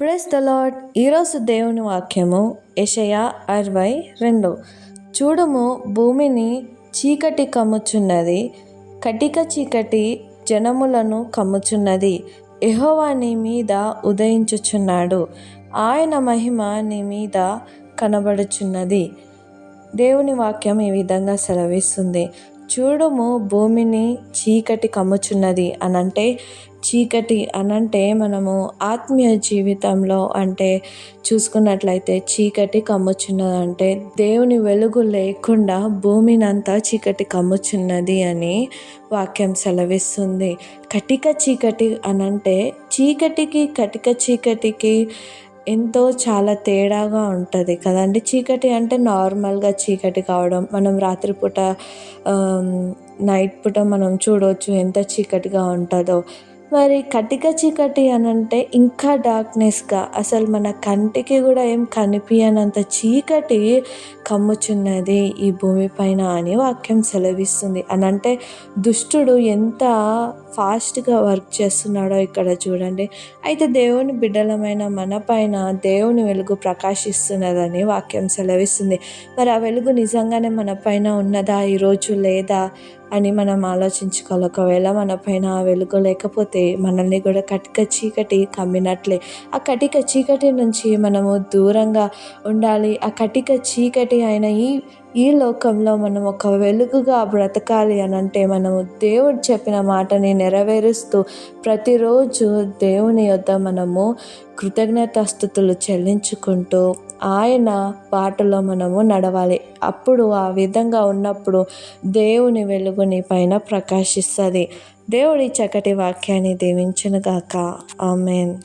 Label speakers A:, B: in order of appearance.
A: Press the lord ఈరోజు దేవుని వాక్యము యషయ అరవై రెండు. చూడము భూమిని చీకటి కమ్ముచున్నది కటిక చీకటి జనములను కమ్ముచున్నది. ఎహోవా నీ మీద ఉదయించుచున్నాడు. ఆయన మహిమ నీ మీద కనబడుచున్నది. దేవుని వాక్యం ఈ విధంగా సెలవిస్తుంది. చూడుము భూమిని చీకటి కమ్ముచున్నది అనంటే చీకటి అనంటే మనము ఆత్మీయ జీవితంలో అంటే చూసుకున్నట్లయితే చీకటి కమ్ముచున్నదంటే దేవుని వెలుగు లేకుండా భూమినంతా చీకటి కమ్ముచున్నది అని వాక్యం సెలవిస్తుంది. కటిక చీకటి అనంటే చీకటికి కటిక చీకటికి ఎంతో చాలా తేడాగా ఉంటుంది కదండి. చీకటి అంటే నార్మల్గా చీకటి కావడం మనం రాత్రిపూట నైట్ పూట మనం చూడవచ్చు ఎంత చీకటిగా ఉంటుందో. మరి కటిక చీకటి అని అంటే ఇంకా డార్క్నెస్గా అసలు మన కంటికి కూడా ఏం కనిపించనంత చీకటి కమ్ముచున్నది ఈ భూమిపైన అని వాక్యం సెలవిస్తుంది. అని అంటే దుష్టుడు ఎంత ఫాస్ట్గా వర్క్ చేస్తున్నాడో ఇక్కడ చూడండి. అయితే దేవుని బిడ్డలమైన మన పైన దేవుని వెలుగు ప్రకాశిస్తున్నదని వాక్యం సెలవిస్తుంది. మరి ఆ వెలుగు నిజంగానే మన పైన ఉన్నదా ఈరోజు లేదా? అని మనం ఆలోచించుకోవాలి. ఒకవేళ మన పైన వెలుగు లేకపోతే మనల్ని కూడా కటిక చీకటి కమ్మినట్లే. ఆ కటిక చీకటి నుంచి మనము దూరంగా ఉండాలి. ఆ కటిక చీకటి అయిన ఈ ఈ లోకంలో మనం ఒక వెలుగుగా బ్రతకాలి అని అంటే మనము దేవుడు చెప్పిన మాటని నెరవేరుస్తూ ప్రతిరోజు దేవుని యొద్ద మనము కృతజ్ఞతాస్థుతులు చెల్లించుకుంటూ ఆయన బాటలో మనము నడవాలి. అప్పుడు ఆ విధంగా ఉన్నప్పుడు దేవుని వెలుగుని పైన ప్రకాశిస్తుంది. దేవుడి చక్కటి వాక్యాన్ని దీవించునుగాక. ఆమెన్.